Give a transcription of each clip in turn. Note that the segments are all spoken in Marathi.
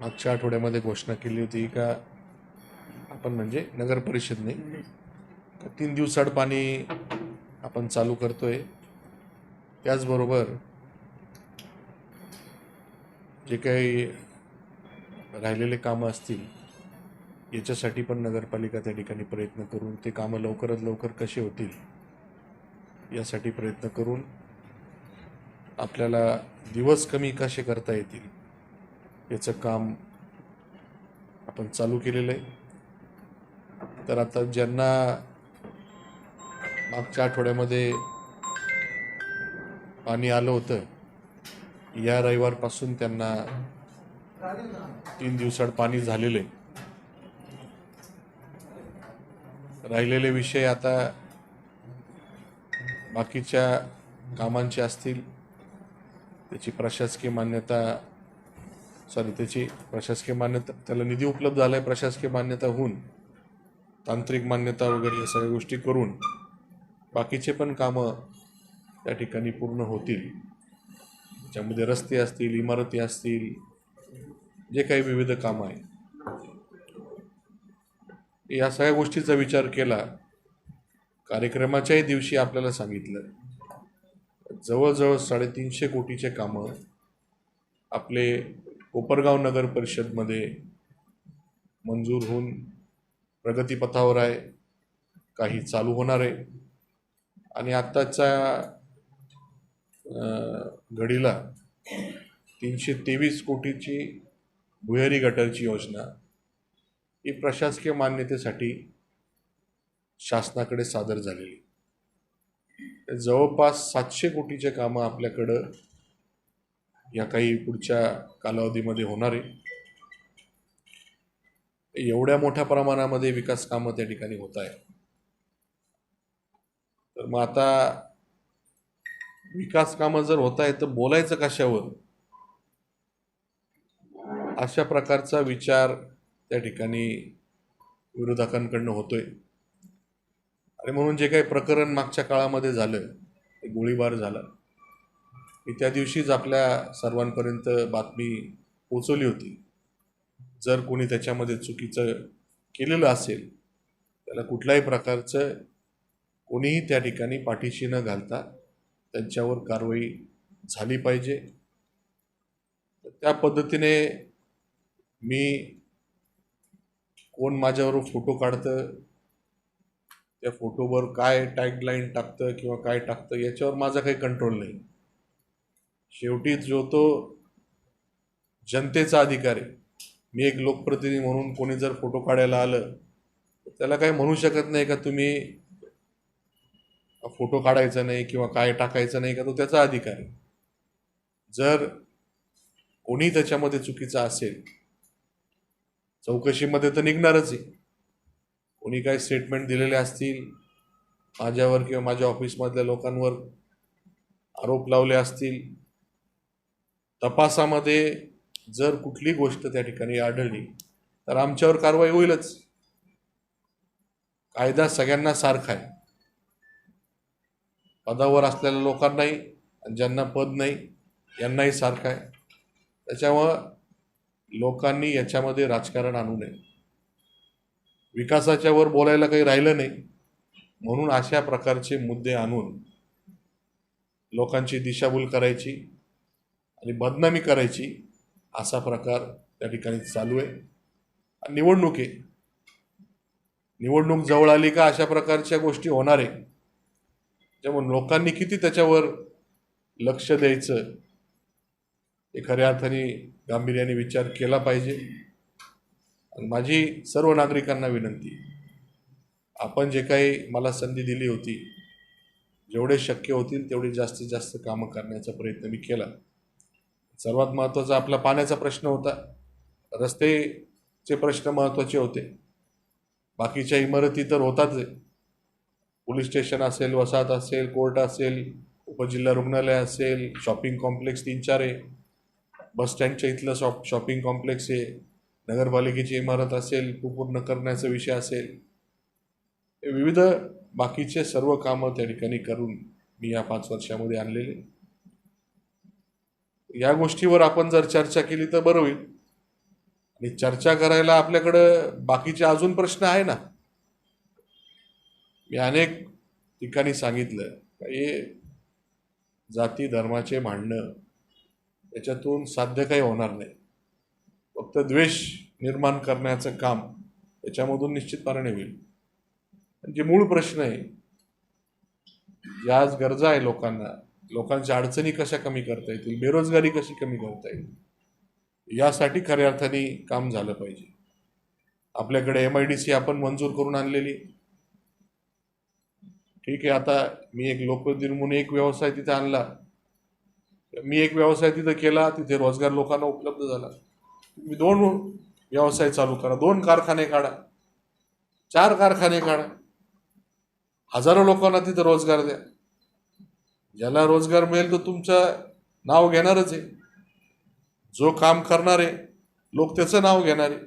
मागच्या आठवड्यामध्ये घोषणा केली होती का आपण म्हणजे नगर परिषदने का तीन दिवसाड पाणी आपण चालू करतोय. त्याचबरोबर जे काही राहिलेले कामं असतील याच्यासाठी पण नगरपालिका त्या ठिकाणी प्रयत्न करून ते कामं लवकरात लवकर कसे होतील यासाठी प्रयत्न करून आपल्याला दिवस कमी कसे करता येतील याचं काम आपण चालू केलेलं आहे. तर आता ज्यांना मागच्या आठवड्यामध्ये पाणी आलं होतं या रविवारपासून त्यांना तीन दिवसाड पाणी झालेलं आहे. राहिलेले विषय आता बाकीच्या कामांचे असतील त्याची प्रशासकीय मान्यता सॉरी त्याची प्रशासकीय मान्यता त्याला निधी उपलब्ध झाला आहे प्रशासकीय मान्यता होऊन तांत्रिक मान्यता वगैरे या सगळ्या गोष्टी करून बाकीचे पण कामं त्या ठिकाणी पूर्ण होतील. ज्यामध्ये रस्ते असतील इमारती असतील जे काही विविध कामं आहे या सगळ्या गोष्टीचा विचार केला कार्यक्रमाच्याही दिवशी आपल्याला सांगितलं जवळजवळ साडेतीनशे कोटीचे कामं आपले कोपरगाव नगर परिषदमध्ये मंजूर होऊन प्रगतीपथावर आहे. काही चालू होणार आहे. आणि आत्ताच्या घडीला तीनशे तेवीस कोटीची भुयारी गटारची योजना ही प्रशासकीय मान्यतेसाठी शासनाकडे सादर झालेली. जवळपास सातशे कोटीचे कामं आपल्याकडं या काही पुढच्या कालावधीमध्ये होणार आहे. एवढ्या मोठ्या प्रमाणामध्ये विकास कामं त्या ठिकाणी होत आहे तर मग आता विकास कामं जर होत आहे तर बोलायचं कशावर? अशा प्रकारचा विचार त्या ठिकाणी विरोधकांकडनं होतोय. आणि म्हणून जे काही प्रकरण मागच्या काळामध्ये झालं ते गोळीबार झाला. मी त्या दिवशीच आपल्या सर्वांपर्यंत बातमी पोचवली होती. जर कोणी त्याच्यामध्ये चुकीचं केलेलं असेल त्याला कुठल्याही प्रकारचं कोणीही त्या ठिकाणी पाठीशी न घालता त्यांच्यावर कारवाई झाली पाहिजे. तर त्या पद्धतीने मी कोण माझ्यावर फोटो काढतं त्या फोटोवर काय टॅगलाईन टाकतं किंवा काय टाकतं याच्यावर माझा काही कंट्रोल नाही. शेवटी जो तो जनतेचा अधिकार आहे मी एक लोकप्रतिनिधी म्हणून कोणी जर फोटो काढायला आलं तर त्याला काही म्हणू शकत नाही का तुम्ही फोटो काढायचा नाही किंवा काय टाकायचं नाही का? तो त्याचा अधिकार. आहे जर कोणी त्याच्यामध्ये चुकीचा असेल चौकशीमध्ये तर निघणारच आहे. कोणी काही स्टेटमेंट दिलेले असतील माझ्यावर किंवा माझ्या ऑफिसमधल्या लोकांवर आरोप लावले असतील तपासामध्ये जर कुठली गोष्ट त्या ठिकाणी आढळली तर आमच्यावर कारवाई होईलच. कायदा सगळ्यांना सारखा आहे. पदावर असलेल्या लोकांनाही आणि ज्यांना पद नाही यांनाही सारखा आहे. त्याच्यामुळं लोकांनी याच्यामध्ये राजकारण आणू नये. विकासाच्या वर बोलायला काही राहिलं नाही म्हणून अशा प्रकारचे मुद्दे आणून लोकांची दिशाभूल करायची आणि बदनामी करायची असा प्रकार त्या ठिकाणी चालू आहे. आणि निवडणूक आहे. निवडणूक जवळ आली का अशा प्रकारच्या गोष्टी होणार आहे. त्यामुळे लोकांनी किती त्याच्यावर लक्ष द्यायचं हे खऱ्या अर्थाने गांभीर्याने विचार केला पाहिजे. आणि माझी सर्व नागरिकांना विनंती आपण जे काही मला संधी दिली होती जेवढे शक्य होतील तेवढे जास्तीत जास्त कामं करण्याचा प्रयत्न मी केला. सर्वात महत्त्वाचा आपला पाण्याचा प्रश्न होता. रस्तेचे प्रश्न महत्त्वाचे होते. बाकीच्या इमारती तर होताच आहे पोलीस स्टेशन असेल वसाहत असेल कोर्ट असेल उपजिल्हा रुग्णालय असेल शॉपिंग कॉम्प्लेक्स तीन चार आहे. बस स्टँडच्या इथलं शॉप शॉपिंग कॉम्प्लेक्स आहे. नगरपालिकेची इमारत असेल पूर्ण करण्याचा विषय असेल. हे विविध बाकीचे सर्व कामं त्या ठिकाणी करून मी या पाच वर्षामध्ये आणलेले. या गोष्टीवर आपण जर चर्चा केली तर बरं होईल. आणि चर्चा करायला आपल्याकडं बाकीचे अजून प्रश्न आहे ना? मी अनेक ठिकाणी सांगितलं. हे जाती धर्माचे भांडणं याच्यातून साध्य काही होणार नाही. फक्त द्वेष निर्माण करण्याचं काम त्याच्यामधून निश्चितपणाने होईल. जे मूळ प्रश्न आहे ज्या आज गरजा आहे लोकांना लोकांच्या अडचणी कशा कमी करता येतील? बेरोजगारी कशी कमी करता येईल? यासाठी खऱ्या अर्थाने काम झालं पाहिजे. आपल्याकडे एम आय डी सी आपण मंजूर करून आणलेली. ठीक आहे आता मी एक लोकप्रतिनिधी म्हणून एक व्यवसाय तिथे आणला. मी एक व्यवसाय तिथं केला तिथे रोजगार लोकांना उपलब्ध झाला. तुम्ही दोन व्यवसाय चालू करा. दोन कारखाने काढा. चार कारखाने काढा. हजारो लोकांना तिथं रोजगार द्या. ज्याला रोजगार मिळेल तर तुमचं नाव घेणारच आहे. जो काम करणार आहे लोक त्याचं नाव घेणार आहे.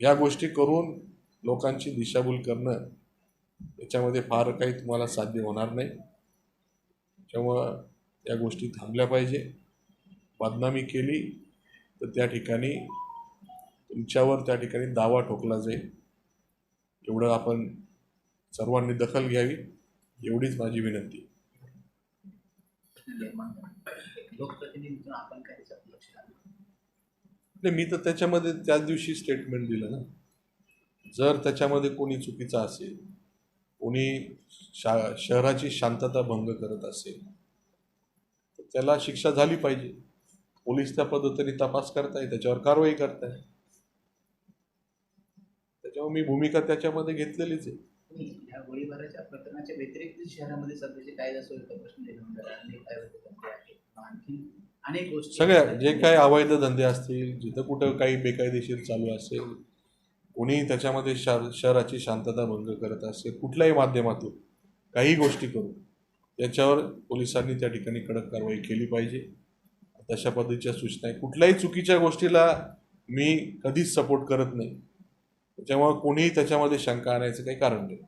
या गोष्टी करून लोकांची दिशाभूल करणं याच्यामध्ये फार काही तुम्हाला साध्य होणार नाही. त्यामुळं या गोष्टी थांबल्या पाहिजे. बदनामी केली तर त्या ठिकाणी तुमच्यावर त्या ठिकाणी दावा ठोकला जाईल. एवढं आपण सर्वांनी दखल घ्यावी एवढीच माझी विनंती. लोकप्रतिनिधीतून आपण काय त्याच्यात लक्ष नाही मी तर त्याच्यामध्ये त्याच दिवशी स्टेटमेंट दिलं ना. जर त्याच्यामध्ये कोणी चुकीचा असेल कोणी शा शहराची शांतता भंग करत असेल तर त्याला शिक्षा झाली पाहिजे. पोलीस त्या पद्धतीने तपास करताय त्याच्यावर कारवाई करताय. त्याच्यामुळे मी भूमिका त्याच्यामध्ये घेतलेलीच आहे. तुम्ही या गोळीबाराच्या प्रकरणाच्या व्यतिरिक्त शहरामध्ये सध्याचे कायदा सुव्यवस्था प्रश्न आहेत. आणखी अनेक गोष्टी सगळ्या जे काही अवैध धंदे असतील जिथं कुठं काही बेकायदेशीर चालू असेल कोणी त्याच्यामध्ये शहराची शांतता भंग करत असेल कुठल्याही माध्यमातून काही गोष्टी करून त्याच्यावर पोलिसांनी त्या ठिकाणी कडक कारवाई केली पाहिजे. तशा पद्धतीच्या सूचना आहे कुठल्याही चुकीच्या गोष्टीला मी कधीच सपोर्ट करत नाही. त्याच्यामुळं कोणीही त्याच्यामध्ये शंका आणायचं काही कारण नाही.